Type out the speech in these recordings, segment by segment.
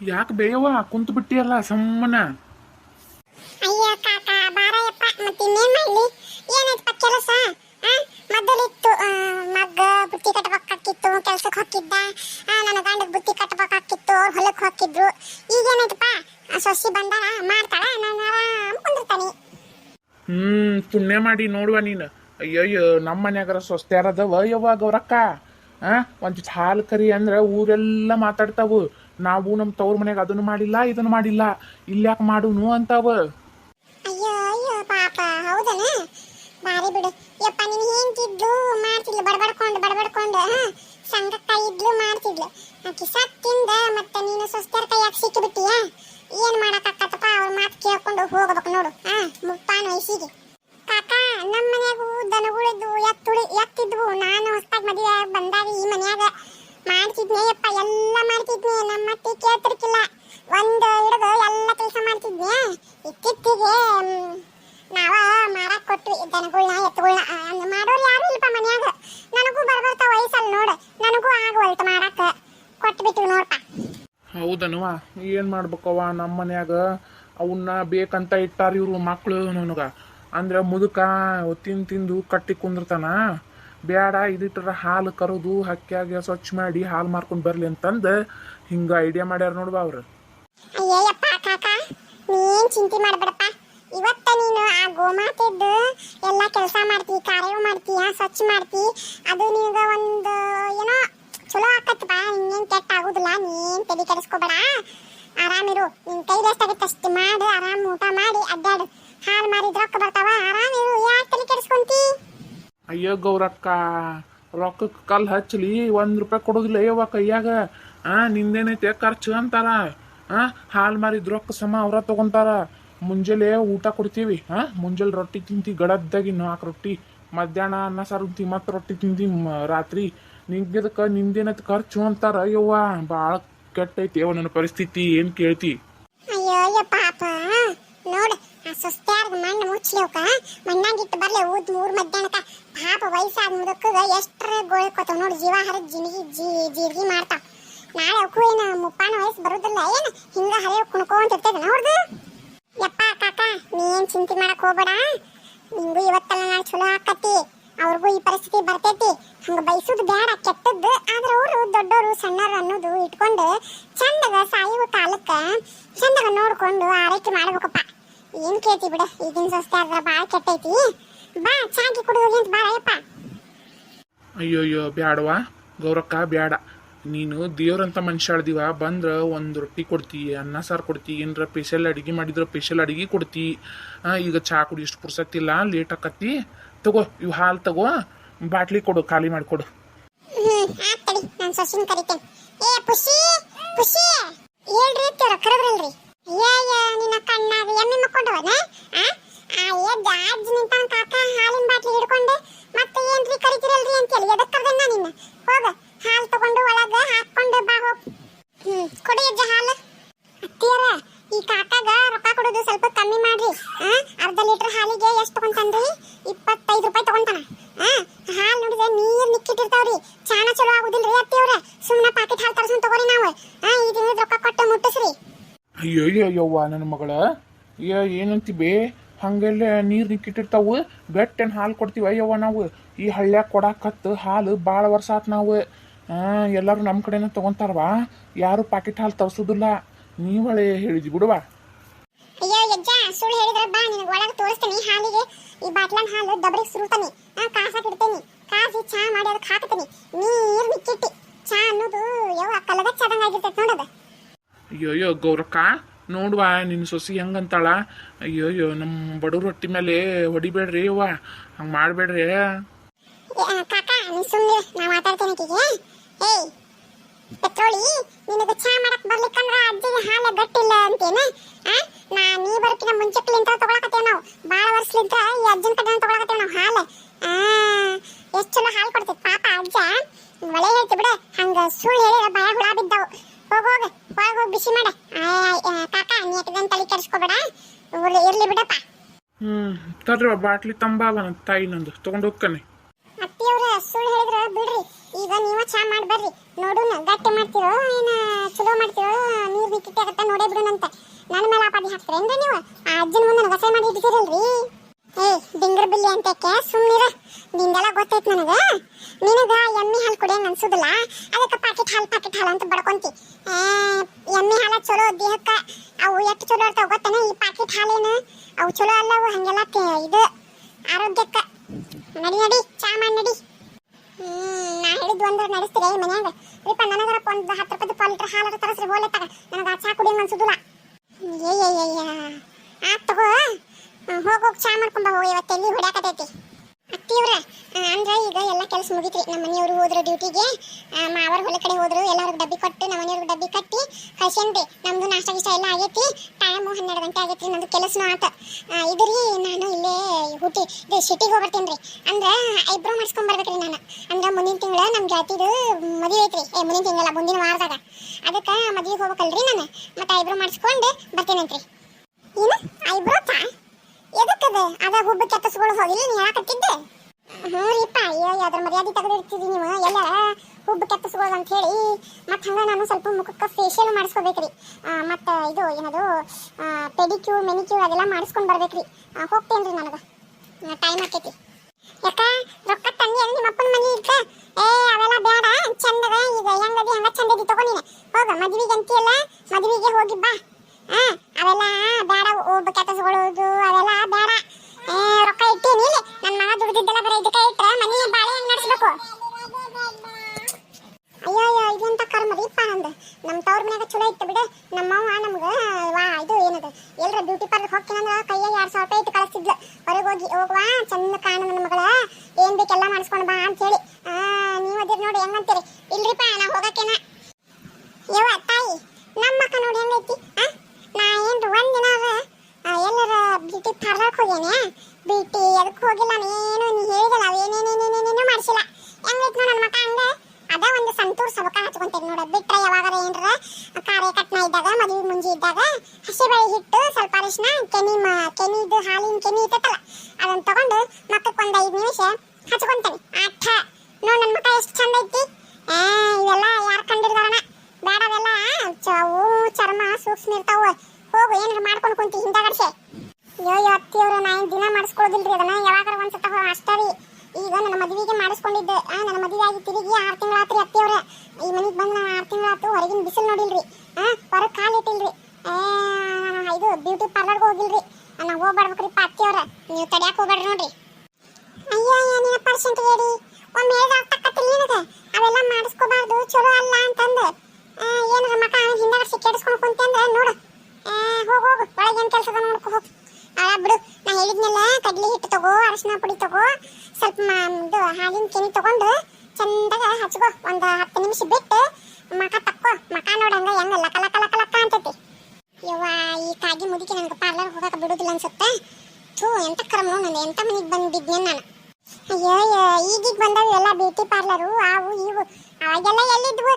ಯಾಕೆ ಬೇಯವ್ವ? ಕುಂತು ಬಿಟ್ಟಿಯಲ್ಲ ಸಮ್ಮನ. ಅಯ್ಯ ಕಾಕ ಬಾರಯ್ಯಪ್ಪ ಮತ್ತೆ ಇನ್ನೇನ್ ಮಾಡ್ಲಿ? ಏನಾಯ್ತಪ್ಪ ಕೆಲಸ? ಆ? ಮೊದಲಿತ್ತು ಮಗ್ಗ ಬುತ್ತಿ ಕಟ್ಬೇಕಾಕಿತ್ತು ಕೆಲ್ಸಕ್ಕೆ ಹೋಗಿದ್ದ ನನ್ನ ಗಂಡ ಬುತ್ತಿ ಕಟ್ಬೇಕಾಕಿತ್ತು ಅವ್ರು ಹೊಲಕ್ಕೆ ಹೋಗಿದ್ರು ಈಗೇನಾಯ್ತಪ್ಪ ಆ ಸೊಸಿ ಬಂದ ಮಾಡ್ತಾಳ ನಾನು ಆರಾಮ್ ಕುಂದಿರ್ತಾನೆ. ಹ್ಮ್ ಪುಣ್ಯ ಮಾಡಿ ನೋಡುವ ನೀನು. ಅಯ್ಯಯ್ಯೋ ನಮ್ಮ ಮನ್ಯಾಗರ ಸ್ವಸ್ತ್ಯಾರದವ ಯವ್ವ ಗೌರಕ್ಕ? ಆ ಒಂದಿಷ್ಟು ಹಾಲು ಕರಿ ಅಂದ್ರೆ ಊರೆಲ್ಲ ಮಾತಾಡ್ತಾವು. ನಾವು ನಮ್ಮ ತವ್ರ ಮನ್ಯಾಗ ಅದನ್ನು ಮಾಡಿಲ್ಲ, ಇದನ್ನು ಮಾಡಿಲ್ಲ. ಇಲ್ಯಾಕೆ ಮಾಡುನು ಅಂತಾವ. ಅಯ್ಯೋ ಅಯ್ಯೋ, ಪಾಪ. ಹೌದನ? ಬಾರಿ ಬಿಡು. ಯಪ್ಪ, ನೀನು ಇದ್ಲು ಮತ್ತೆ ನೀನು ಏನ್ ಅವ್ರ ಮಾತು ಕೇಳ್ಕೊಂಡು ಹೋಗ್ಬೇಕು ನೋಡು, ಹಾಂ? ಮುಪ್ಪಾನ ವಯಸ್ಸಿಗೆ ಕಾಕ ನಮ್ಮ ಮನ್ಯಾಗು ದನಗಳಿದ್ವು ಎತ್ತುಳಿ ಎತ್ತಿದ್ವು ನಾನು ಹೊಸ್ದಾಗಿ ಮದುವೆ ಆಗ್ ಬಂದಾಗ ಈ ಮನ್ಯಾಗ ಮಾಡ್ತಿದ್ನೆ ಯಪ್ಪ ಎಲ್ಲ ಮಾಡ್ತಿದ್ನೆ ನಮ್ಮ ಅತ್ತಿ ಕೇಳ್ತಿರ್ಕಿಲ್ಲ ಒಂದು ಹಿಡಿದು ಎಲ್ಲ ಕೆಲಸ ಮಾಡ್ತಿದ್ನೆ ಇತ್ತಿತ್ತಿಗೆ ಮ್, ನಾವ ಮಾರಾಕ್ ಕೊಟ್ವಿ ದನಗಳ್ನ ಎತ್ತುಗಳ್ನ ಹಂಗ ಮಾಡೋರು ಯಾರು ಇಲ್ಲಪ್ಪ ಮನ್ಯಾಗ? ನನಗೂ ಬರ್ಬರ್ತ ವಯಸ್ಸಲ್ಲಿ ನೋಡು ನನಗೂ ಆಗವಲ್ತು ಮಾಡಾಕ. ಕೊಟ್ಬಿಟ್ಟು ನೋಡಪ್ಪ ಹೌದನುವ ಏನು ಮಾಡ್ಬೇಕವ್ವ ನಮ್ಮ ಮನ್ಯಾಗ? ಅವನ್ನ ಬೇಕಂತ ಇಟ್ಟಾರ ಇವ್ರು ಮಕ್ಕಳು ನನಗ. ಅಂದ್ರೆ ಮುದುಕ ತಿಂದು ತಿಂದು ಕಟ್ಟಿ ಕುಂದಿರ್ತಾನ. ಬೇಡ ಇದಿಟ್ರ ಹಾಲು ಕರೋದು ಹಕ್ಕಿಯಾಗ ಸ್ವಚ್ಛ ಮಾಡಿ ಹಾಲು ಮಾರ್ಕೊಂಡು ಬರ್ಲಿ ಅಂತಂದು ಹಿಂಗೆ ಐಡಿಯಾ ಮಾಡ್ಯಾರ ನೋಡ್ಬಾ ಅವ್ರು. ಅಯ್ಯಪ್ಪ ಕಾಕ ನೀನ್ ಚಿಂತೆ ಮಾಡ್ಬೇಡಪ್ಪ. ಇವತ್ತ ನೀನು ಆ ಗೋಮಾತೆದ್ದು ಎಲ್ಲ ಕೆಲಸ ಮಾಡ್ತಿ ಕಾರ್ಯ ಮಾಡ್ತೀಯ ಸ್ವಚ್ಛ ಮಾಡ್ತಿ, ಅದು ನಿನಗ ಒಂದು ಏನೋ ಚಲೋ ಆಕತ್ತಪ್ಪ ನಿಂಗೇನ್ ಕೆಟ್ಟ ಆಗುದಿಲ್ಲ, ನೀನ್ ತಲೆ ಕೆಡಿಸ್ಕೋಬೇಡ. ಆರಾಮಿರು ನಿನ್ ಕೈಲಿ ಎಷ್ಟಾಗತ್ತೆ ಅಷ್ಟು ಮಾಡು, ಆರಾಮ್ ಊಟ ಮಾಡಿ ಅಡ್ಡಾಡು ಹಾಲು ಮಾರಿದ ರೊಕ್ಕ ಬರ್ತಾವ ಆರಾಮಿರು ಯಾಕೆ ತಲೆ ಕೆಡಿಸ್ಕೊಂತಿ? ಅಯ್ಯೋ ಗೌರಕ್ಕ ರೊಕ್ಕ ಕಲ್ಲು ಹಚ್ಚಲಿ, ಒಂದು ರೂಪಾಯಿ ಕೊಡೋದಿಲ್ಲ ಅಯ್ಯವ್ವ ಕೈಯಾಗ. ಆ, ನಿಂದೇನೈತೆ ಖರ್ಚು ಅಂತಾರ? ಹಾಲ್ ಹಾಲು ಮಾರಿದ ರೊಕ್ಕ ಸಮ ಅವ್ರ ತಗೊಂತಾರ. ಮುಂಜಾನೆ ಊಟ ಕೊಡ್ತೀವಿ ಹಾ ಮುಂಜಾನೆ ರೊಟ್ಟಿ ತಿಂತಿ ಗಡದ್ದಾಗಿ ನಾಲ್ಕು ರೊಟ್ಟಿ. ಮಧ್ಯಾಹ್ನ ಅನ್ನ, ಸಾರು ಮತ್ತೆ ರೊಟ್ಟಿ ತಿಂತಿ ರಾತ್ರಿ. ನಿಂಗಿದಕ್ಕೆ ನಿಂದೇನದ ಖರ್ಚು ಅಂತಾರ ಅಯ್ಯವ್ವ ಭಾಳ ಕೆಟ್ಟೈತಿ ಅವ ನನ್ನ ಪರಿಸ್ಥಿತಿ, ಏನು ಕೇಳ್ತಿ? ಅಯ್ಯೋ ಪಾಪ. ನೋಡು, ಆ ಸುಸ್ತ್ಯಾರ್ಗ ಮಣ್ಣು ಮುಚ್ಲಿವ್ಕ? ಮಣ್ಣಾಗಿಟ್ಟು ಬರಲೇ ಊದ್ ಮೂರು ಮಧ್ಯಾಹ್ನಕ ಪಾಪ ವಯಸ್ಸಾದ ಮುದಕ್ಕಗ ಗೋಳೆ ಗೋಳ್ಕೋತಾವ ನೋಡು, ಜೀವ ಹರಿದ ಜಿನಿಗಿ ಜೀ, ಜೀರ್ಗಿ ಮಾಡ್ತಾವ. ನಾಳೆ ಅವಕ್ಕೂ ಏನು ಮುಪ್ಪಾನ ವಯಸ್ಸು ಬರುದಿಲ್ಲ, ಏನು ಹಿಂಗ ಹರಿಯೋ ಇರ್ತೈತೆ ನೋಡ್ದು? ಚಿಂತೆ ಮಾಡಕ್ ಹೋಗ್ಬೇಡ. ನಿಂಗೂ ಇವತ್ತಲ್ಲ ನಾಳೆ ಚಲೋ ಆಕತಿ ಅವ್ರಿಗೂ ಈ ಪರಿಸ್ಥಿತಿ ಬರ್ತೈತಿ. ಹಂಗ ಬಯಸುದು ಬೇಡ, ಕೆಟ್ಟದ್ದು. ಆದ್ರೆ ಅವರು ದೊಡ್ಡವರು ಸಣ್ಣರು ಅನ್ನೋದು ಇಟ್ಕೊಂಡು ಚಂದಗ ಸಾಯುವ ಕಾಲಕ್ಕ ಚಂದಗ ನೋಡ್ಕೊಂಡು ಆರೈಕೆ ಮಾಡ್ಬೇಕಪ್ಪ. ಏನ್ ಕೇಳ್ತಿ ಬಿಡ, ಈಗಿನ ಸಂಸ್ಥೆ ಆದ್ರ ಬಾಳ ಕೆಟ್ಟೈತಿ. ಬಾ, ಚಾಗಿ ಕುಡಿದು ಅಂತ ಬಾರಯ್ಯಪ್ಪ ಅಯ್ಯೋಯ್ಯೋ ಬ್ಯಾಡವಾ ಗೌರಕ್ಕ, ಬ್ಯಾಡ. ನೀನು ದೇವ್ರಂತ ಮನುಷ್ಯ ಅಳ್ದಿವ, ಬಂದ್ರ ಒಂದು ರೊಟ್ಟಿ ಕೊಡ್ತಿ, ಅನ್ನ ಸಾರು ಕೊಡ್ತಿ, ಏನರ ಸ್ಪೆಷಲ್ ಅಡಿಗೆ ಮಾಡಿದ್ರ ಸ್ಪೆಷಲ್ ಅಡಿಗೆ ಕೊಡ್ತಿ. ಈಗ ಚಾ ಕುಡಿ ಇಷ್ಟು ಪುರ್ಸತ್ತಿಲ್ಲ ಲೇಟ್ ಆಕತಿ ತಗೋ, ಇವು ಹಾಲು ತಗೋ, ಬಾಟ್ಲಿ ಕೊಡು, ಖಾಲಿ ಮಾಡಿಕೊಡು. ನಿನ್ನ ಕಣ್ಣಾಗ ಎಮ್ಮೆ ಮಕ್ಕೊಂಡವನ? ಆ ಎದ್ದ ಅಜ್ಜ ನಿಂತಾನ ಕಾಕ ಹಾಲಿನ ಬಾಟ್ಲಿ ಹಿಡ್ಕೊಂಡು ಮತ್ತೆ ಏನ್ರಿ ಕರಿತಿರಲ್ರಿ ಅಂತೇಳಿ ಎದಕ್ ಕರ್ದನ್ನ ನಿನ್ನ ಹೋಗ ಹಾಲು ತಗೊಂಡು ಒಳಗ ಹಾಕೊಂಡು ಬಾ ಹೋಗ್ ಹ್ಮ್ ಕೊಡಿ ಅಜ್ಜ ಹಾಲು ಅತ್ತಿಯರ ಈ ಕಾಕಾಗ ರೊಕ್ಕ ಕೊಡೋದು ಸ್ವಲ್ಪ ಕಮ್ಮಿ ಮಾಡ್ರಿ ಆ ಅರ್ಧ ಲೀಟರ್ ಹಾಲಿಗೆ ಎಷ್ಟು ತಗೊಂತಾನ್ರಿ ಇಪ್ಪತ್ತೈದು ರೂಪಾಯಿ ತಗೊಂತಾನ ಆ ಹಾಲು ನೋಡಿದ್ರೆ ನೀರ್ ನಿಕ್ಕಿಟ್ಟಿರ್ತಾವ್ರಿ ಚಾನ ಚಲೋ ಆಗುದಿಲ್ರಿ ಅತ್ತಿಯವ್ರ ಸುಮ್ಮನೆ ಪಾಕೆಟ್ ಹಾಲು ತರ್ಸ್ಕೊಂಡ್ ತಗೋರಿ ನಾವು ಆ ಈ ತಿಂಗಳ ರೊಕ್ಕ ಕೊಟ್ಟು ಮುಟ್ಟಿಸ್ರಿ ಅಯ್ಯೋಯ್ಯೋ ಯೋ ನನ್ನ ಮಗಳ. ಅಯ್ಯೋ, ಏನಂತೀವಿ? ಹಂಗೆಲ್ಲ ನೀರು ನಿಕ್ಕಿಟ್ಟಿರ್ತಾವು ಬೆಟ್ಟೇನು ಹಾಲು ಕೊಡ್ತೀವಿ ಅಯ್ಯವ್ವ ನಾವು. ಈ ಹಳ್ಳ್ಯಾಗ ಕೊಡಾಕತ್ತು ಹಾಲು ಭಾಳ ವರ್ಷ ಆತು ನಾವು. ಎಲ್ಲರೂ ನಮ್ಮ ಕಡೆನ ತೊಗೊಂತಾರವಾ ಯಾರು ಪ್ಯಾಕೆಟ್ ಹಾಲು ತರಿಸೋದಿಲ್ಲ. ನೀವಳೆ ಹೇಳಿದ್ವಿ ಬಿಡುವ ಅಯ್ಯೋ, ಯಜ್ಜ, ಸುಳ್ಳು ನಿನಗೆ ಒಳಗೆ ತೋರಿಸ್ತೀನಿ ಹಾಲಿಗೆ. ಈ ಬಾಟ್ಲನ್ ಹಾಲು ಡಬ್ರಿಗೆ ಸುರುತ್ತಾನೆ ಆ, ಕಾಸಕ್ ಇಡ್ತೇನೆ. ಕಾಸಿ ಚಾ ಮಾಡಿ ಅದಕ್ಕೆ ಹಾಕ್ತೀನಿ. ನೀರು ನಿಕ್ಕಿಟ್ಟಿ ಚಾ ಅನ್ನೋದು ಯಾವ ಕಲಗಚ್ಚಾದಂಗೆ ಆಗಿರ್ತೈತೆ ನೋಡದ. ಅಯ್ಯೋಯ್ಯೋ ಗೌರಕ್ಕ, ನೋಡುವ, ನಿನ್ನ ಸೊಸಿ ಹೆಂಗಂತಾಳ? ಅಯ್ಯೋಯ್ಯೋ ನಮ್ಮ ಬಡವ್ರ ರೊಟ್ಟಿ ಮೇಲೆ ಹೊಡಿಬೇಡ್ರಿ ಅವ್ವ. ಹಂಗೆ ಮಾಡಬೇಡ್ರಿ. ಕಾಕಾ, ನೀ ಸುಮ್ಮನೆ ನಾ ಮಾತಾಡ್ತೇನೆ ಆಕಿಗೆ. ಏಯ್ ಪೆಟ್ರೋಲಿ ನಿನಗೆ ಚಾ ಮಾಡಕ್ ಬರ್ಲಿಕ್ಕಂದ್ರ ಅಜ್ಜಿಗೆ ಹಾಲು ಗಟ್ಟಿಲ್ಲ ಅಂತೇನ ಆ ನಾ ನೀ ಬರಕಿನ ಮುಂಚೆಕ್ಲಿಂತ ತಗೊಳಕತ್ತೇವ್ ನಾವು ಬಾಳ ವರ್ಷಲಿಂತ ಈ ಅಜ್ಜನ ಕಡೆ ತಗೊಳಕತ್ತೇವ್ ನಾವು ಹಾಲು ಆ ಎಷ್ಟ್ ಚಲೋ ಹಾಲು ಕೊಡ್ತೈತಿ ಪಾಪ ಅಜ್ಜ ಒಳ್ಳೆ ಹೇಳ್ತಿ ಬಿಡ ಹಂಗ ಸುಳ್ಳು ಹೇಳಿರ ಬಾಯ ಹುಳ ಬಿದ್ದಾವು ಹೋಗ್ ಹೋಗ ಒಳಗ್ ಹೋಗಿ ಬಿಸಿ ಮಾಡ ಆಯ್, ಆ, ಕಾಕ ನೀ ಯಾಕದಂತ ತಲೆ ಕೆಡಿಸ್ಕೋಬೇಡ. ಇರ್ಲಿ- ಬಿಡಪ್ಪ. ಹ್ಞೂ ತರ್ರಿ ಬಾಟ್ಲಿ ತಂಬಾವ ನನ್ನ ತಾಯಿ ನಂದು ತಗೊಂಡು ಹೋಗ್ತಾನೆ ಅತ್ತಿಯವ್ರ ಸುಳ್ಳು ಹೇಳಿದ್ರ ಬಿಡ್ರಿ. ಈಗ ನೀವ ಚಾ ಮಾಡಿ ಬರ್ರಿ. ನೋಡುನ ಗಟ್ಟಿ ಮಾಡ್ತಿರೋ ಏನ ಚಲೋ ಮಾಡ್ತಿರೋ ನೀರ್ ಬಿಕ್ಕಿ ನೋಡೇ ಬಿಡೋಣಂತ. ನನ್ನ ಮೇಲೆ ಆಪಾದಿ ಅಂದ್ರೆ ನೀವು? ಆ ಅಜ್ಜನ ಮುಂದೆ ನನಗೆ ಮಾಡಿ ಇಡ್ತೀರಲ್ರಿ ಏ ಡಿಂಗರ್ ಬಿಲ್ಲಿ ಅಂತಕ್ಕೆ ಸುಮ್ಮನಿರ ನಿಂದೆಲ್ಲ ಗೊತ್ತೈತೆ ನನಗೆ. ನಿನಗ ಎಮ್ಮಿ ಹಾಲು ಕುಡಿಯಂಗ ಅನ್ಸುದಿಲ್ಲ. ಅದಕ್ಕೆ ಪ್ಯಾಕೆಟ್ ಹಾಲು ಪ್ಯಾಕೆಟ್ ಹಾಲು ಅಂತ ಬಡ್ಕೊಂತಿ. ಆ, ಎಮ್ಮಿ ಹಾಲು ಚಲೋ ದೇಹಕ್ಕೆ. ಅವು ಎಷ್ಟು ಚಲೋ ಇರ್ತಾವ ಗೊತ್ತೇನ? ಈ ಪ್ಯಾಕೆಟ್ ಹಾಲೇನು ಅವು ಚಲೋ ಅಲ್ಲವು ಹಂಗೆಲ್ಲ ಇದು ಆರೋಗ್ಯಕ್ಕೆ. ನಡಿ ನಡಿ ಚಾ ಮಾಡಿ ನಡಿ. ನಾ ಹೇಳಿದ್ದು ಅಂದ್ರೆ ನಡೆಸ್ತೀರಿ ಮನ್ಯಾಗ? ರೀಪ ನನಗರ ಒಂದು ಹತ್ತು ರೂಪಾಯಿ ಪಾಲ್ ಲೀಟರ್ ಹಾಲು ತರಸ್ರಿ ತಗ ನನಗೆ ಆ ಚಾ ಕುಡಿಯಂಗ ಅನ್ಸುದಿಲ್ಲ. ಏಯ್ಯಯ್ಯಯ್ಯ ಆತ್ ತಗೋ. ಹೋಗಿ ಹೋಗಿ, ಚಾ ಮಾಡ್ಕೊಂಬ ಹೋಗಿ ಇವತ್ತು ಎಲ್ಲಿ ಹೊಡ್ಯಾಕತೈತಿ? ಅತ್ತಿಯವ್ರ ಅಂದ್ರೆ ಈಗ ಎಲ್ಲ ಕೆಲಸ ಮುಗಿತ್ರಿ. ನಮ್ಮ ಮನೆಯವರು ಹೋದ್ರು ಡ್ಯೂಟಿಗೆ. ಮಾವರ್ ಹೊಲ ಕಡೆ ಹೋದ್ರು. ಎಲ್ಲರಿಗೂ ಡಬ್ಬಿ ಕೊಟ್ಟು ನಮ್ಮ ಮನೆಯವ್ರಿಗೆ ಡಬ್ಬಿ ಕಟ್ಟಿ ಕಳ್ಸೇನ್ರಿ ನಮ್ದು ನಾಷ್ಟ, ಗಿಷ್ಟ ಎಲ್ಲ ಆಗೈತಿ ಟೈಮು ಹನ್ನೆರಡು ಗಂಟೆ ಆಗೈತಿ ನಂದು ಕೆಲಸನೂ ಆತ. ಇದು ಇದ್ರಿ ನಾನು ಇಲ್ಲೇ ಹುಟ್ಟಿ ಇದು ಸಿಟಿಗೆ ಹೋಗ್ಬರ್ತೀನಿ ರೀ ಅಂದ್ರೆ ಐಬ್ರೋ ಮಾಡಿಸ್ಕೊಂಡ್ ಬರ್ಬೇಕ್ರಿ ನಾನು. ಅಂದ್ರೆ ಮುಂದಿನ ತಿಂಗಳ ನಮ್ಮ ಗೆಳತಿದು ಮದುವೆ ಐತ್ರಿ. ಏ, ಮುಂದಿನ ತಿಂಗಳ ಮುಂದಿನ ವಾರದಾಗ. ಅದಕ್ಕೆ ಮದುವೆಗೆ ಹೋಗ್ಬೇಕಲ್ರಿ ನಾನು. ಮತ್ತೆ ಐಬ್ರೋ ಮಾಡಿಸ್ಕೊಂಡು ಬರ್ತೀನಂತ್ರಿ. ಏನು? ಐಬ್ರೋ ತಾ ಎದಕ್ಕದ? ಅದ ಹುಬ್ಬ ಕೆತ್ತಸ್ಗಳು ಹೋಗಿಲ್ಲ ನೀ ಯಾಕತ್ತಿದ್ದೆ ಹ್ಞೂ ರೀಪ್ಪ ಅಯ್ಯೋ ಅದ್ರ ಮರ್ಯಾದೆ ತೆಗೆದಿರ್ತೀರಿ ನೀವು? ಎಲ್ಲ ಹುಬ್ಬ ಕೆತ್ತಸ್ಗಳು ಅಂತ ಹೇಳಿ, ಮತ್ತು ಹಂಗ ನಾನು ಸ್ವಲ್ಪ ಮುಖಕ್ಕೆ ಫೇಶಿಯಲ್ ಮಾಡಿಸ್ಕೋಬೇಕ್ರಿ ಮತ್ತು ಇದು ಏನದು ಪೆಡಿಕ್ಯೂ ಮೆನಿಕ್ಯೂ ಅದೆಲ್ಲ ಮಾಡಿಸ್ಕೊಂಡು ಬರ್ಬೇಕ್ರಿ. ಹೋಗ್ತೇನ್ರಿ ನನಗೆ. ಟೈಮ್ ಆಕೈತಿ. ಯಾಕ? ರೊಕ್ಕ ತಂಗಿ ಅಲ್ಲಿ ನಿಮ್ಮ ಅಪ್ಪನ ಮನೆ ಇರ್ತ ಏ, ಅವೆಲ್ಲ ಬೇಡ ಚಂದದ ಈಗ ಹೆಂಗದಿ ಹಂಗ ಚಂದದಿ ತಗೋ ನೀನು. ಹೋಗ ಮದುವೆಗೆ ಅಂತೀಯಲ್ಲ ಮದುವೆಗೆ ಹೋಗಿ ಬಾ. ಆ ಅವೆಲ್ಲ ಬೇಡ ಒಬ್ಬ ಕೆತ್ತಸ್ಕೊಳ್ಳೋದು ಅವೆಲ್ಲ ಬೇಡ. ರೊಕ್ಕ ಇಟ್ಟೀನಿ ಇಲ್ಲಿ ನನ್ನ ಮಗ ದುಡ್ದಿದ್ದೆಲ್ಲ ಬರೀ ಇದಕ್ಕೆ ಇಟ್ಟರೆ ಮನೆ ಬಾಳೆ ಹೆಂಗ್ ನಡೆಸ್ಬೇಕು? ಅಯ್ಯೋ ಅಯ್ಯೋ, ಇದೆಂತ ಕರ್ಮರಿಪ್ಪ ನಂದು. ನಮ್ಮ ತವ್ರ ಮನ್ಯಾಗ ಚಲೋ ಇತ್ತು ಬಿಡು. ನಮ್ಮವ್ವ ನಮ್ಗೆ, ವಾ, ಇದು ಏನದು? ಎಲ್ಲರ ಬ್ಯೂಟಿ ಪಾರ್ಲರ್ ಹೋಗ್ತೀನಂದ್ರೆ ಕೈಯಾಗ ಎರಡು ಸಾವಿರ ರೂಪಾಯಿ ಇಟ್ಟು ಕಳಿಸ್ತಿದ್ಲು. ಹೊರಗೆ ಹೋಗಿ, ಹೋಗುವ, ಚಂದ ಕಾಣ ನನ್ನ ಮಗಳ. ಏನು ಬೇಕೆಲ್ಲ ಮಾಡಿಸ್ಕೊಂಡು ಬಾ ಅಂತ ಹೇಳಿ. ನೀವು ಅದಿರಿ ನೋಡಿ, ಹೆಂಗಂತೀರಿ? ಇಲ್ರಿಪ್ಪ, ನಾ ಹೋಗಕ್ಕೇನ ಯವ್ವ, ತಾಯಿ ನಮ್ಮ ಮಕ್ಕ ನೋಡಿ ಹೆಂಗೈತಿ ಆ ನಾ ಏನ್ರ ಒಂದಿನ ಎಲ್ಲರ ಬ್ಯೂಟಿ ಪಾರ್ಲರ್ಗೆ ಹೋಗ್ಯಾನೆ? ಬ್ಯೂಟಿ ಅದಕ್ಕೆ ಹೋಗಿಲ್ಲ ಏನು, ನೀ ಹೇಳಿದಲ್ಲ ಅವೇನೇನೇನೇನೇನೇನೂ ಮಾಡಿಸಿಲ್ಲ. ಹೆಂಗೈತಿ ನೋಡ ನನ್ನ ಮಕ್ಕ ಹಂಗ? ಅದ ಒಂದು ಸಂತೂರ್ ಸಬಕ ಹಚ್ಕೊಂತೇನೆ ನೋಡ. ಬಿಟ್ರೆ ಯಾವಾಗಾರ ಏನ್ರ ಕಾರ್ಯ ಕಟ್ನ ಇದ್ದಾಗ, ಮದುವೆ ಮುಂಜಿ ಇದ್ದಾಗ, ಹಸಿ ಹಿಟ್ಟು, ಸ್ವಲ್ಪ ಅರಿಶಿನ ಕೆನಿ ಕೆನಿದು ಹಾಲಿನ ಕೆನಿ ಇರ್ತೈತಲ್ಲ ಅದನ್ನ ತಗೊಂಡು ಮಕ್ಕಕ್ಕೆ ಒಂದು ಐದು ನಿಮಿಷ ಹಚ್ಕೊಂತೇನೆ. ಅಟ್ಟ, ನೋಡ್ ನನ್ನ ಮಕ್ಕ ಎಷ್ಟು ಚಂದ ಐತಿ. ಇವೆಲ್ಲ ಯಾರು ಕಂಡಿರ್ದಾರಣ ಬೇಡವೆಲ್ಲ ಚರ್ಮ, ಸೂಕ್ಷ್ಮ ಇರ್ತಾವ. ಹೋಗು, ಏನಾರ ಮಾಡ್ಕೊಂಡು ಕುಂತಿ ಹಿಂದಗಡ್ಸೆ. ಅತ್ತಿಯವ್ರ, ನಾ ಏನು ದಿನ ಮಾಡಿಸ್ಕೊಳ್ಳೋದಿಲ್ರಿ ಅದನ್ನ? ಯಾವಾಗ ಒಂದ್ಸತ ಅಷ್ಟೇ ರೀ. ಈಗ ನನ್ನ ಮದುವೆಗೆ ಮಾಡಿಸ್ಕೊಂಡಿದ್ದೆ. ನನ್ನ ಮದುವೆ ಆಗಿ ತಿರುಗಿ ಆರು ತಿಂಗಳಾತ್ರಿ ಅತ್ತಿಯವ್ರ. ಈ ಮನೆಗೆ ಬಂದು ನಾನು ಆರು ತಿಂಗಳಾತು, ಹೊರಗಿನ ಬಿಸಿಲು ನೋಡಿಲ್ರಿ. ಆ, ಹೊರಗೆ ಕಾಲಿಟ್ಟಿಲ್ರಿ ಇದು ಬ್ಯೂಟಿ ಪಾರ್ಲರ್ಗೆ ಹೋಗಿಲ್ರಿ. ನಾವು ಹೋಗ್ಬಾರ್ಬೇಕ್ರಿಪ್ಪ ಅತ್ತಿಯವ್ರ. ನೀವು ತಡ್ಯಾಕ್ ಹೋಗ್ಬೇಡ್ರಿ ನೋಡ್ರಿ ಅಯ್ಯೋ ಅಯ್ಯೋ ನಿನ್ನ ಪರ್ಸೆಂಟ್ ಹೇಳಿ ಒಮ್ಮೆ ಹೇಳ್ದ ತಕ್ಕತ್ತಿಲ್ಲ ನಿನಗ ಅವೆಲ್ಲ ಮಾಡಿಸ್ಕೋಬಾರ್ದು ಚಲೋ ಅಲ್ಲ ಅಂತಂದು ಆ, ಏನಾರ ಮಕ ಹಿಂದಗಡೆ ಕೆಡಿಸ್ಕೊಂಡು ಕುಂತೆ ಅಂದ್ರೆ ನೋಡು ಹೋಗು ಹೋಗು ಒಳಗೆ ಏನು ಕೆಲಸದ ನೋಡ್ಕೊ ಹೋಗು ಅಲ್ಲ ಬಿಡು ನಾ ಹೇಳಿದ್ನಲ್ಲ ಕಡ್ಲಿ ಹಿಟ್ಟು ತಗೋ ಅರಶಿನ ಪುಡಿ ತಗೋ ಸ್ವಲ್ಪ ಇದು ಹಾಲಿನ ಕೆನೆ ತಗೊಂಡು ಚಂದಾಗ ಹಚ್ಕೋ. ಒಂದು ಹತ್ತು ನಿಮಿಷ ಬಿಟ್ಟು ಮಕ ತಕ್ಕೋ. ಮಕ ನೋಡಂಗ ಹೆಂಗ ಲಕ ಲಕ ಲಕ ಲಕ ಅಂತೈತಿ. ಯವ್ವ, ಈ ಕಾಗಿ ಮುದುಕಿ ನನಗೆ ಪಾರ್ಲರ್ ಹೋಗಕ ಬಿಡುದಿಲ್ಲ ಅನ್ಸುತ್ತೆ? ಥೂ, ಎಂತ ಕ್ರಮ ನಾನು ಎಂತ ಮನೆಗೆ ಬಂದಿದ್ನೆ ನಾನು? ಅಯ್ಯೋ ಈಗೀಗ ಬಂದವು ಎಲ್ಲ ಬ್ಯೂಟಿ ಪಾರ್ಲರು ಅವು ಇವು. ಅವಾಗೆಲ್ಲ ಎಲ್ಲಿದ್ವು?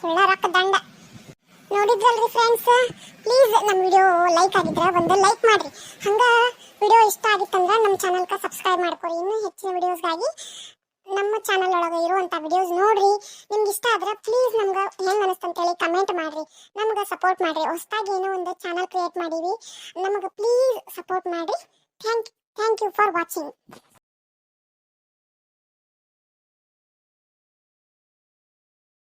ಸುಳ್ಳ ರೊಕ್ಕ ದಂಡ. ನೋಡಿದ್ರಲ್ರಿ ಫ್ರೆಂಡ್ಸ್ ಪ್ಲೀಸ್ ನಮ್ಮ ವಿಡಿಯೋ ಲೈಕ್ ಆಗಿದ್ರೆ ಒಂದು ಲೈಕ್ ಮಾಡಿರಿ. ಹಂಗೆ ವಿಡಿಯೋ ಇಷ್ಟ ಆಗಿತ್ತಂದ್ರೆ ನಮ್ಮ ಚಾನಲ್ಗೆ ಸಬ್ಸ್ಕ್ರೈಬ್ ಮಾಡ್ಕೊರಿ. ಇನ್ನೂ ಹೆಚ್ಚಿನ ವಿಡಿಯೋಸ್ಗಾಗಿ ನಮ್ಮ ಚಾನಲ್ ಒಳಗೆ ಇರುವಂಥ ವಿಡಿಯೋಸ್ ನೋಡ್ರಿ. ನಿಮ್ಗೆ ಇಷ್ಟ ಆದ್ರೆ ಪ್ಲೀಸ್ ನಮ್ಗೆ ಹೆಂಗೆ ಅನಿಸ್ತಂತೇಳಿ ಕಮೆಂಟ್ ಮಾಡ್ರಿ. ನಮ್ಗೆ ಸಪೋರ್ಟ್ ಮಾಡ್ರಿ. ಹೊಸದಾಗಿ ಏನೋ ಒಂದು ಚಾನಲ್ ಕ್ರಿಯೇಟ್ ಮಾಡೀವಿ. ನಮಗೆ ಪ್ಲೀಸ್ ಸಪೋರ್ಟ್ ಮಾಡ್ರಿ. Thank thank you for watching